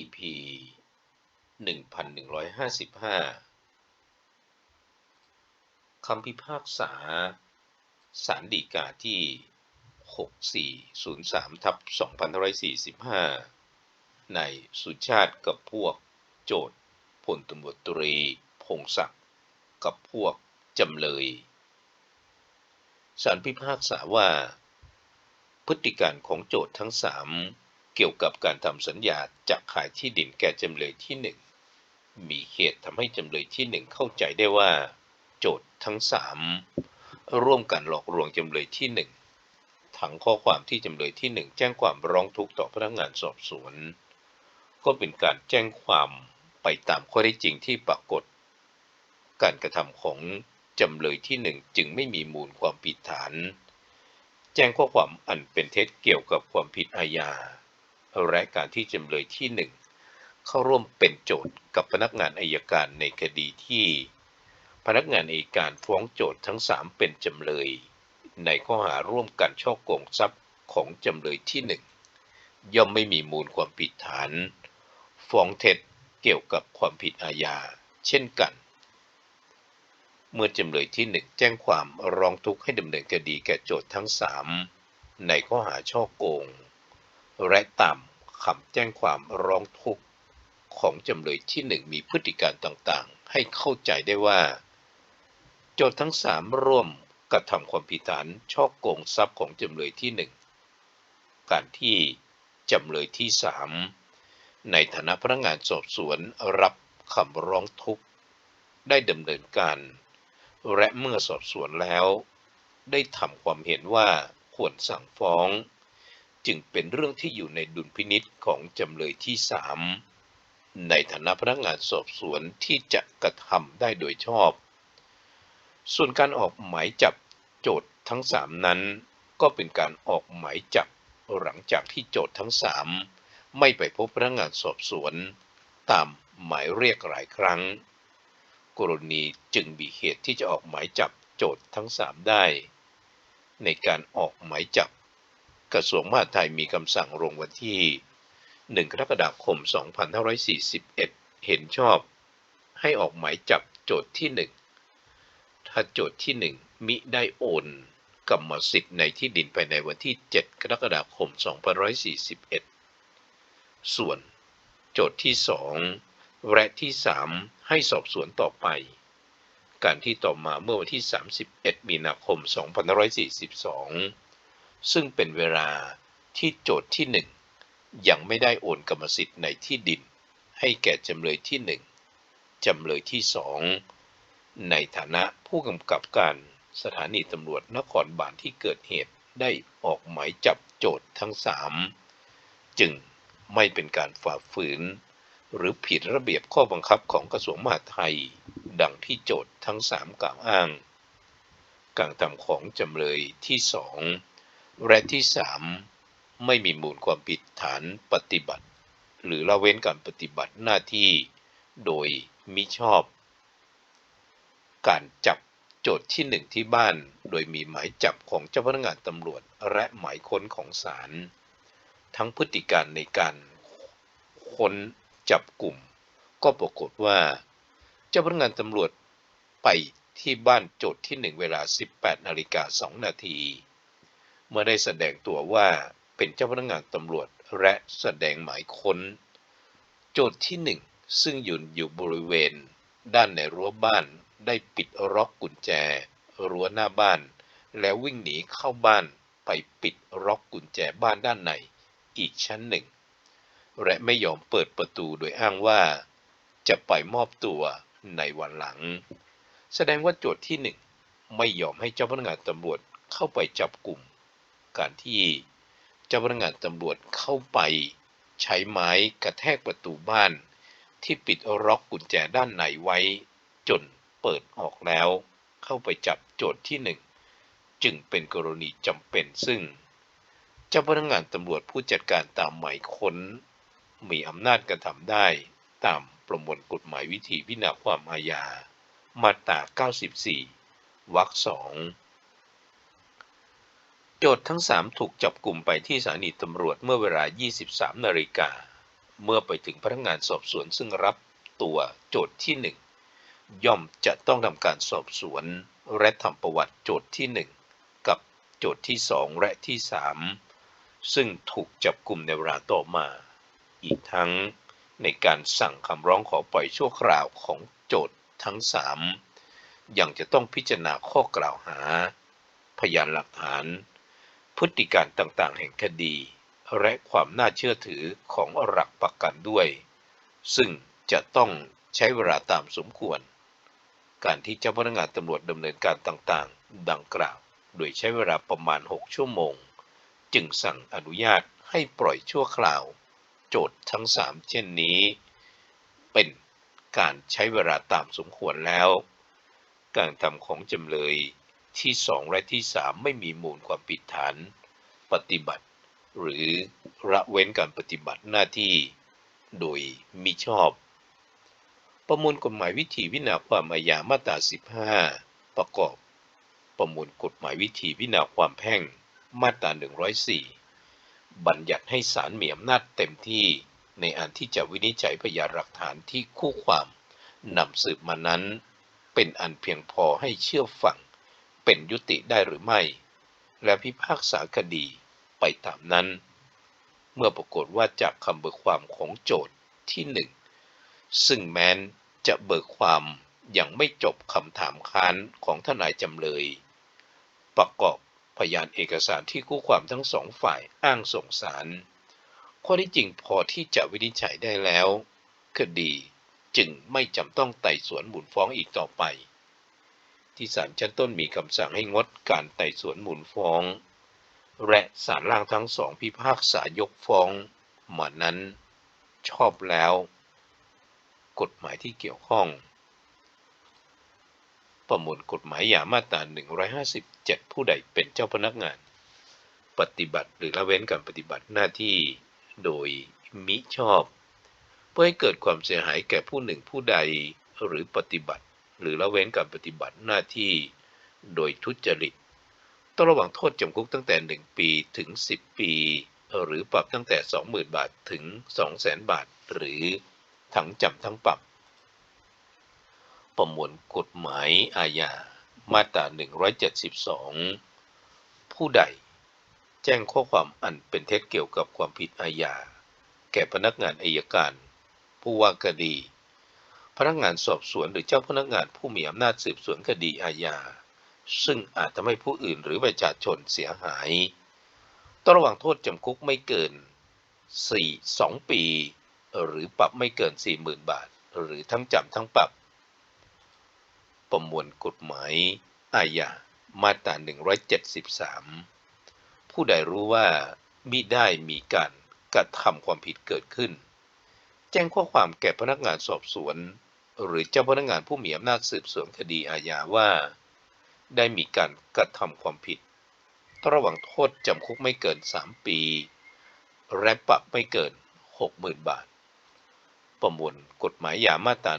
EP 1155 คำพิพากษาศาลฎีกาที่ 6403ทับ2545 ในสุชาติกับพวกโจทย์พลตำรวจตรี พงศักดิ์กับพวกจำเลยศาลพิพากษาว่า พฤติการของโจทย์ทั้งสาม เกี่ยวกับการทำสัญญาจะขายที่ดินแก่จำเลยที่หนึ่งมีเหตุทำให้จำเลยที่หนึ่งเข้าใจได้ว่า โจทย์ทั้งสามร่วมกันหลอกลวงจำเลยที่หนึ่งทั้งข้อความที่จำเลยที่หนึ่งแจ้งความร้องทุกข์ต่อพนักงานสอบสวน ก็เป็นการแจ้งความไปตามข้อได้จริงที่ปรากฏ การกระทำของจำเลยที่หนึ่งจึงไม่มีมูลความผิดฐาน แจ้งข้อความอันเป็นเท็จเกี่ยวกับความผิดอาญา และการที่จำเลยที่หนึ่งเข้าร่วมเป็นโจทย์กับพนักงานอายการในคดีที่ พนักงานอายการฟ้องโจทย์ทั้งสามเป็นจำเลย ในข้อหาร่วมกันช่อโกงทรัพย์ของจำเลยที่หนึ่งย่อมไม่มีมูลความผิดฐาน ฟ้องเท็จเกี่ยวกับความผิดอาญา เช่นกัน เมื่อจำเลยที่หนึ่งแจ้งความร้องทุกข์ให้ดำเนินคดีแก่โจทย์ทั้งสามในข้อหาช่อโกง และตาม คำแจ้งความร้องทุกข์ของจำเลยที่หนึ่งมีพฤติการต่างๆ ให้เข้าใจได้ว่า โจทย์ทั้งสามร่วมกระทำความผิดฐานช่อโกงทรัพย์ของจำเลยที่หนึ่งการที่จำเลยที่สามในฐานะพนักงานสอบสวนรับคำร้องทุกข์ได้ดำเนินการ และเมื่อสอบสวนแล้ว ได้ทำความเห็นว่าควรสั่งฟ้อง จึงเป็นเรื่องที่อยู่ในดุลพินิษของจำเลยที่สามในฐานะพนักงานสอบสวนที่จะกระทำได้โดยชอบ ส่วนการออกหมายจับโจทย์ทั้งสามนั้น ก็เป็นการออกหมายจับหลังจากที่โจทย์ทั้งสามไม่ไปพบพนักงานสอบสวน ตามหมายเรียกหลายครั้ง กรณีจึงมีเหตุที่จะออกหมายจับโจทย์ทั้งสามได้ ในการออกหมายจับ กระทรวงมหาดไทยมีคำสั่งลงวันที่ 1 กรกฎาคม 2541 เห็นชอบให้ออกหมายจับโจทย์ที่ 1 ถ้าโจทย์ที่ 1 มิได้โอนกรรมสิทธิ์ในที่ดินภายในวันที่ 7 กรกฎาคม 2541 ส่วนโจทย์ที่ 2 และที่ 3 ให้สอบสวนต่อไป การที่ต่อมาเมื่อวันที่ 31 มีนาคม 2542 ซึ่งเป็นเวลาที่โจทย์ที่ 1 ยังไม่ได้โอนกรรมสิทธิ์ในที่ดิน ให้แก่จำเลยที่ 1จำเลยที่ 2 ในฐานะผู้กำกับการสถานีตำรวจนครบาลที่เกิดเหตุได้ออกหมายจับโจทย์ทั้ง 3 จึงไม่เป็นการฝ่าฝืน หรือผิดระเบียบข้อบังคับของกระทรวงมหาดไทย ดังที่โจทย์ทั้ง 3 กล่าวอ้าง การทำของจำเลยที่ 2 และที่3ไม่มีมูลความผิดฐานปฏิบัติ หรือละเว้นการปฏิบัติหน้าที่โดยมิชอบ การจับโจทย์ที่หนึ่งที่บ้านโดยมีหมายจับของเจ้าพนักงานตำรวจและหมายค้นของศาลทั้งพฤติการในการค้นจับกลุ่ม ก็ปรากฏว่า เจ้าพนักงานตำรวจไปที่บ้านโจทย์ที่หนึ่งเวลา 18นาฬิกา2นาที เมื่อได้แสดงตัวว่าเป็นเจ้าพนักงานตำรวจและแสดงหมายค้น โจทย์ที่หนึ่งซึ่งยืนอยู่บริเวณ ด้านในรั้วบ้านได้ปิดล็อกกุญแจ รั้วหน้าบ้าน แล้ววิ่งหนีเข้าบ้านไปปิดล็อกกุญแจบ้านด้านใน อีกชั้นหนึ่ง และไม่ยอมเปิดประตูโดยอ้างว่า จะไปมอบตัวในวันหลัง แสดงว่าโจทย์ที่หนึ่งไม่ยอมให้เจ้าพนักงานตำรวจเข้าไปจับกลุ่ม การที่เจ้าพนักงานตำรวจเข้าไปใช้ไม้กระแทกประตูบ้าน ที่ปิดล็อกกุญแจด้านในไว้ จนเปิดออกแล้ว เข้าไปจับโจทย์ที่หนึ่งจึงเป็นกรณีจำเป็นซึ่ง เจ้าพนักงานตำรวจผู้จัดการตามหมายค้น มีอำนาจกระทำได้ตามประมวลกฎหมายวิธีพิจารณาความอาญามาตรา 94 วรรคสอง โจทย์ทั้ง 3 ถูกจับกลุ่มไปที่สถานีตำรวจเมื่อเวลา 23 นาฬิกา เมื่อไปถึงพนักงานสอบสวนซึ่งรับตัวโจทย์ที่หนึ่งย่อมจะต้องทำการสอบสวน และทำประวัติโจทย์ที่หนึ่งกับโจทย์ที่สองและที่สามซึ่งถูกจับกลุ่มในเวลาต่อมา อีกทั้งในการสั่งคำร้องขอปล่อยชั่วคราวของโจทย์ทั้งสามยังจะต้องพิจารณาข้อกล่าวหา พยานหลักฐาน พฤติการต่างๆ แห่งคดี และความน่าเชื่อถือของหลักประกันด้วย ซึ่งจะต้องใช้เวลาตามสมควร การที่เจ้าพนักงานตำรวจดำเนินการต่างๆ ดังกล่าว โดยใช้เวลาประมาณ 6 ชั่วโมง จึงสั่งอนุญาตให้ปล่อยชั่วคราว โจทย์ทั้ง 3 เช่นนี้ เป็นการใช้เวลาตามสมควรแล้ว การทำของจำเลย ที่2และที่3ไม่มีมูลความผิดฐานปฏิบัติ หรือละเว้นการปฏิบัติหน้าที่โดยมิชอบ ประมวลกฎหมายวิธีวินาความอาญามาตรา 15 ประกอบ ประมวลกฎหมายวิธีวินาความแพ่งมาตรา 104 บัญญัติให้ศาลมีอำนาจเต็มที่ในอันที่จะวินิจฉัยพยานหลักฐานที่คู่ความนำสืบมานั้น เป็นอันเพียงพอให้เชื่อฟัง เป็นยุติได้หรือไม่ และพิพากษาคดีไปตามนั้น เมื่อปรากฏว่าจากคำเบิกความของโจทย์ที่หนึ่งซึ่งแม้นจะเบิกความยังไม่จบคำถามค้านของทนายจำเลย ประกอบพยานเอกสารที่คู่ความทั้งสองฝ่ายอ้างส่งสาร ข้อที่จริงพอที่จะวินิจฉัยได้แล้ว คดีจึงไม่จำต้องไต่สวนหมุนฟ้องอีกต่อไป ที่ศาลชั้นต้นมีคำสั่งให้งดการไต่สวนหมุนฟ้อง และศาลล่างทั้งสองพิพากษายกฟ้องมานั้นชอบแล้ว กฎหมายที่เกี่ยวข้อง ประมวลกฎหมายยามาตรา157 ผู้ใดเป็นเจ้าพนักงาน ปฏิบัติหรือละเว้นการปฏิบัติหน้าที่โดยมิชอบ เพื่อให้เกิดความเสียหายแก่ผู้หนึ่งผู้ใดหรือปฏิบัติ หรือละเว้นการปฏิบัติหน้าที่โดยทุจริต ต้องระวังโทษจำคุกตั้งแต่ 1 ปีถึง 10 ปี หรือปรับตั้งแต่ 20,000 บาทถึง 200,000 บาท หรือทั้งจำทั้งปรับ ประมวลกฎหมายอาญา มาตรา 172 ผู้ใด แจ้งข้อความอันเป็นเท็จเกี่ยวกับความผิดอาญา แก่พนักงานอายการ ผู้ว่าคดี พนักงานสอบสวนหรือเจ้าพนักงานผู้มีอำนาจสืบสวนคดีอาญา ซึ่งอาจทำให้ผู้อื่นหรือประชาชนเสียหาย ต้องระวังโทษจำคุกไม่เกิน 4 2 ปี หรือปรับไม่เกิน 40,000 บาท หรือทั้งจำทั้งปรับ ประมวลกฎหมาย อาญา มาตรา 173 ผู้ใดรู้ว่ามิได้มีการกระทำความผิดเกิดขึ้น แจ้งข้อความแก่พนักงานสอบสวน หรือเจ้าพนักงานผู้มีอำนาจสืบสวนคดีอาญาว่า ได้มีการกระทำความผิดต้องระวังโทษจำคุกไม่เกิน 3 ปี และปรับไม่เกิน 60,000 บาท ประมวลกฎหมายยามาตรา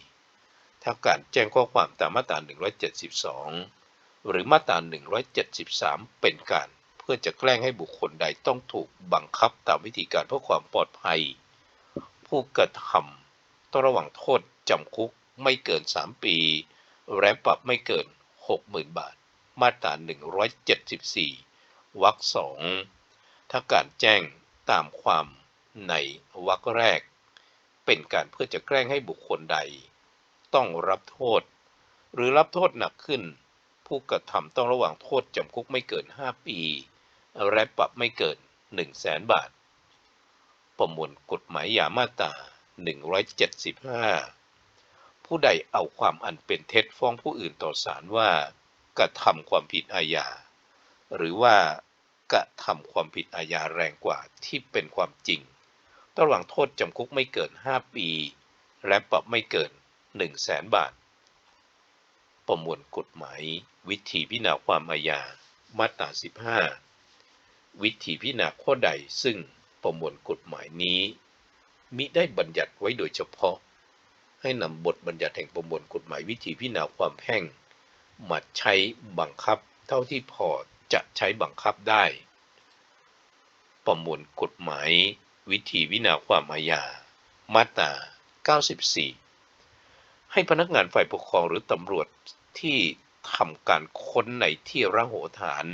174 ถ้าการแจ้งข้อความตามมาตรา172 หรือมาตรา173 เป็นการเพื่อจะแกล้งให้บุคคลใดต้องถูกบังคับตามวิธีการเพื่อความปลอดภัย ผู้กระทำต้องระวังโทษจำคุกไม่เกิน 3 ปี และปรับไม่เกิน 60,000 บาท มาตรา 174 วรรคสองถ้าการแจ้งตามความในวรรคแรก เป็นการเพื่อจะแกล้งให้บุคคลใด ต้องรับโทษ หรือรับโทษหนักขึ้น ผู้กระทำต้องระวังโทษจำคุกไม่เกิน 5 ปี และปรับไม่เกิน 1 0 0 0 0แสนบาท ประมวลกฎหมายยามาตรา175 ผู้ใดเอาความอันเป็นเท็จฟ้องผู้อื่นต่อศาลว่ากระทำความผิดอาญา หรือว่ากระทำความผิดอาญาแรงกว่าที่เป็นความจริงต้องระวังโทษจำคุกไม่เกิน 5 ปี และปรับไม่เกิน 1 0 0 0 0แสนบาท ประมวลกฎหมาย วิธีพิจารณาความอาญา มาตรา 15 วิธีพิจารณาข้อใดซึ่ง ประมวลกฎหมายนี้มิได้บัญญัติไว้โดยเฉพาะ ให้นำบทบัญญัติแห่งประมวลกฎหมายวิธีพิจารณาความแพ่งมาใช้บังคับเท่าที่พอจะใช้บังคับได้ ประมวลกฎหมายวิธีวินาความอาญา มาตรา 94 ให้พนักงานฝ่ายปกครองหรือตำรวจที่ทำการค้นในที่ระโหฐาน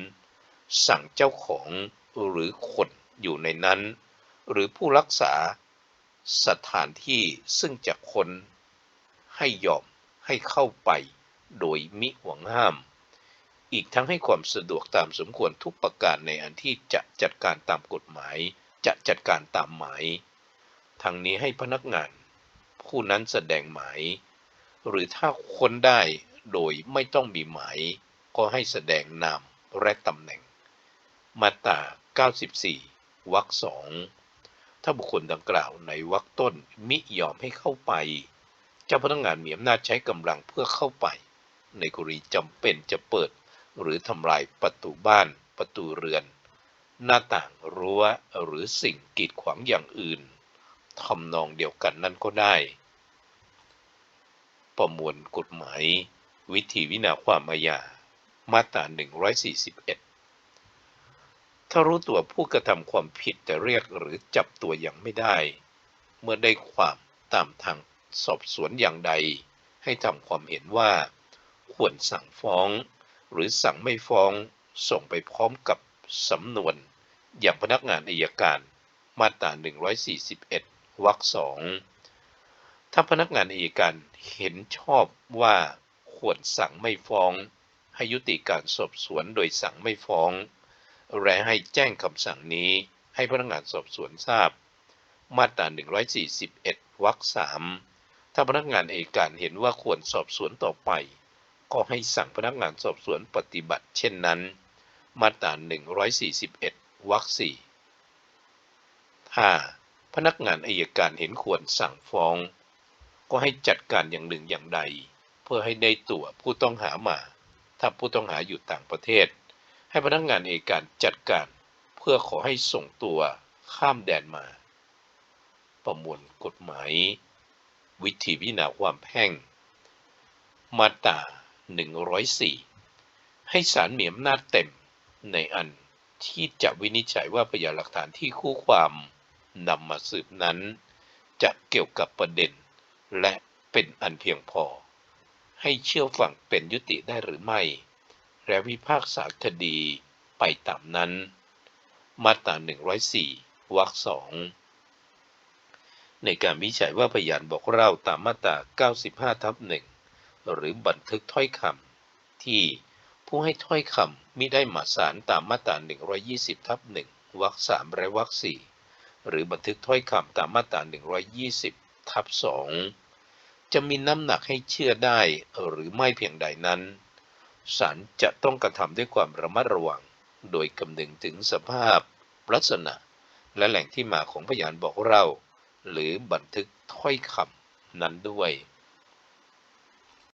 สั่งเจ้าของหรือคน อยู่ในนั้น หรือผู้รักษาสถานที่ซึ่งจะคนให้ยอมให้เข้าไปโดยมิหวังห้าม อีกทั้งให้ความสะดวกตามสมควรทุกประการในอันที่จะจัดการตามกฎหมาย จะจัดการตามหมาย ทั้งนี้ให้พนักงาน ผู้นั้นแสดงหมาย หรือถ้าคนได้โดยไม่ต้องมีหมาย ก็ให้แสดงนามและตำแหน่ง มาตรา 94 วรรคสองถ้าบุคคลดังกล่าวในวรรคต้นมิยอมให้เข้าไป เจ้าพนักงานมีอำนาจใช้กำลังเพื่อเข้าไป ในกรณีจำเป็นจะเปิด หรือทำลายประตูบ้าน ประตูเรือน หน้าต่างรั้วหรือสิ่งกีดขวางอย่างอื่นทำนองเดียวกันนั่นก็ได้ ประมวลกฎหมาย วิธีวินาความอาญามาตรา141 ถ้ารู้ตัวผู้กระทำความผิดแต่เรียกหรือจับตัวยังไม่ได้ เมื่อได้ความตามทางสอบสวนอย่างใด ให้ทำความเห็นว่า ควรสั่งฟ้อง หรือสั่งไม่ฟ้องส่งไปพร้อมกับสำนวน อย่างพนักงานอายการ มาตรา 141 วรรคสองถ้าพนักงานอายการเห็นชอบว่าควรสั่งไม่ฟ้อง ให้ยุติการสอบสวนโดยสั่งไม่ฟ้อง และให้แจ้งคำสั่งนี้ให้พนักงานสอบสวนทราบ มาตรา 141 วรรคสามถ้าพนักงานอายการเห็นว่าควรสอบสวนต่อไป ก็ให้สั่งพนักงานสอบสวนปฏิบัติ เช่นนั้น มาตรา 141 วรรคสี่ถ้าพนักงานอายการเห็นควรสั่งฟ้อง ก็ให้จัดการอย่างหนึ่งอย่างใด เพื่อให้ได้ตัวผู้ต้องหามา ถ้าผู้ต้องหาอยู่ต่างประเทศ ให้พนักงานเอายการจัดการเพื่อขอให้ส่งตัวข้ามแดนมา ประมวลกฎหมาย วิธีวินาความแพ่ง มาตรา 104 ให้ศาลมีอำนาจเต็มในอันที่จะวินิจฉัยว่าพยานหลักฐานที่คู่ความนำมาสืบนั้น จะเกี่ยวกับประเด็น และเป็นอันเพียงพอ ให้เชื่อฟังเป็นยุติได้หรือไม่ และวิพากษาคดีไปตามนั้น มาตรา 104 วรรคสองในการวิจัยว่าพยานบอกเล่าตามมาตรา 95 ทับหนึ่งหรือบันทึกถ้อยคำที่ผู้ให้ถ้อยคำมิได้มาสารตามมาตรา 120 ทับหนึ่งวรรคสามและวรรคสี่หรือบันทึกถ้อยคำตามมาตรา 120 ทับสองจะมีน้ำหนักให้เชื่อได้หรือไม่เพียงใดนั้น ศาลจะต้องกระทำด้วยความระมัดระวัง โดยคำนึงถึงสภาพ ลักษณะ และแหล่งที่มาของพยานบอกเล่าหรือบันทึกถ้อยคำนั้นด้วย